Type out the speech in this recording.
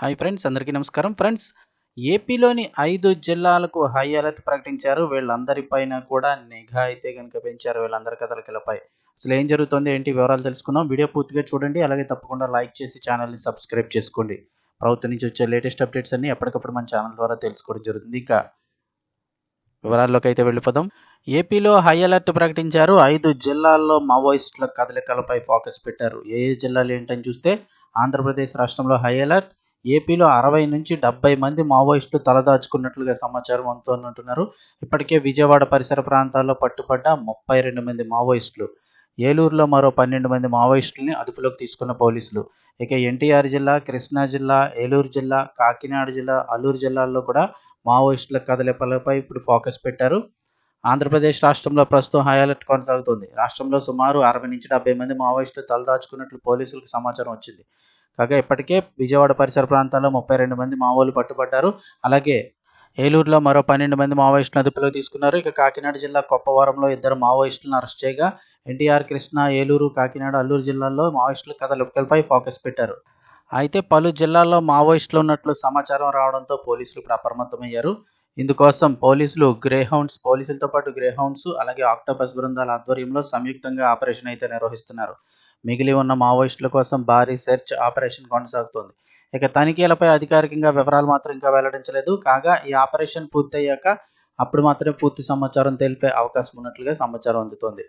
Hi friends అందరికీ నమస్కారం. Friends ఏపీలోని ఐదు జిల్లాలకు హై అలర్ట్ ప్రకటించారు. వీళ్ళందరిపైన కూడా నిఘా అయితే కనుక పెంచారు వీళ్ళందరి కథలకిలపై అసలు ఏం జరుగుతుంది ఏంటి వివరాలు తెలుసుకుందాం. వీడియో పూర్తిగా చూడండి అలాగే తప్పకుండా లైక్ చేసి ఛానల్ని సబ్స్క్రైబ్ చేసుకోండి. ప్రభుత్వం నుంచి వచ్చే లేటెస్ట్ అప్డేట్స్ అన్ని ఎప్పటికప్పుడు మన ఛానల్ ద్వారా తెలుసుకోవడం జరుగుతుంది. ఇంకా వివరాల్లోకి అయితే వెళ్ళిపోదాం. ఏపీలో హై అలర్ట్ ప్రకటించారు. ఐదు జిల్లాల్లో మావోయిస్టుల కదలికలపై ఫోకస్ పెట్టారు. ఏ ఏ జిల్లాలు ఏంటని చూస్తే ఆంధ్రప్రదేశ్ రాష్ట్రంలో హై అలర్ట్ ఏపీలో అరవై నుంచి డెబ్బై మంది మావోయిస్టులు తలదాచుకున్నట్లుగా సమాచారం అందుతున్నట్టున్నారు ఇప్పటికే విజయవాడ పరిసర ప్రాంతాల్లో పట్టుబడ్డ ముప్పై రెండు మంది మావోయిస్టులు. ఏలూరులో మరో పన్నెండు మంది మావోయిస్టులని అదుపులోకి తీసుకున్న పోలీసులు. ఇక ఎన్టీఆర్ జిల్లా కృష్ణా జిల్లా ఏలూరు జిల్లా కాకినాడ జిల్లా అల్లూరు జిల్లాల్లో కూడా మావోయిస్టుల కదలిపలపై ఇప్పుడు ఫోకస్ పెట్టారు. ఆంధ్రప్రదేశ్ రాష్ట్రంలో ప్రస్తుతం హై అలర్ట్ కొనసాగుతోంది. రాష్ట్రంలో సుమారు అరవై నుంచి డెబ్బై మంది మావోయిస్టులు తలదాచుకున్నట్లు పోలీసులకు సమాచారం వచ్చింది. కాగా ఇప్పటికే విజయవాడ పరిసర ప్రాంతాల్లో ముప్పై రెండు మంది మావోలు పట్టుబడ్డారు. అలాగే ఏలూరులో మరో పన్నెండు మంది మావోయిస్టులను అదుపులో తీసుకున్నారు. ఇక కాకినాడ జిల్లా కొప్పవరంలో ఇద్దరు మావోయిస్టులను అరెస్ట్ చేయగా ఎన్టీఆర్ కృష్ణ ఏలూరు కాకినాడ అల్లూరు జిల్లాల్లో మావోయిస్టుల కథలపై ఫోకస్ పెట్టారు. అయితే పలు జిల్లాల్లో మావోయిస్టులు ఉన్నట్లు సమాచారం రావడంతో పోలీసులు ఇప్పుడు అప్రమత్తమయ్యారు. ఇందుకోసం పోలీసులు గ్రేహౌండ్స్ పోలీసులతో పాటు గ్రేహౌండ్స్ అలాగే ఆక్టోపస్ బృందాల ఆధ్వర్యంలో సంయుక్తంగా ఆపరేషన్ అయితే నిర్వహిస్తున్నారు. మిగిలి ఉన్న మావోయిస్టుల కోసం భారీ సెర్చ్ ఆపరేషన్ కొనసాగుతోంది. ఇక తనిఖీలపై అధికారికంగా వివరాలు మాత్రం ఇంకా వెల్లడించలేదు. కాగా ఈ ఆపరేషన్ పూర్తయ్యాక అప్పుడు మాత్రమే పూర్తి సమాచారం తెలిపే అవకాశం ఉన్నట్లుగా సమాచారం అందుతోంది.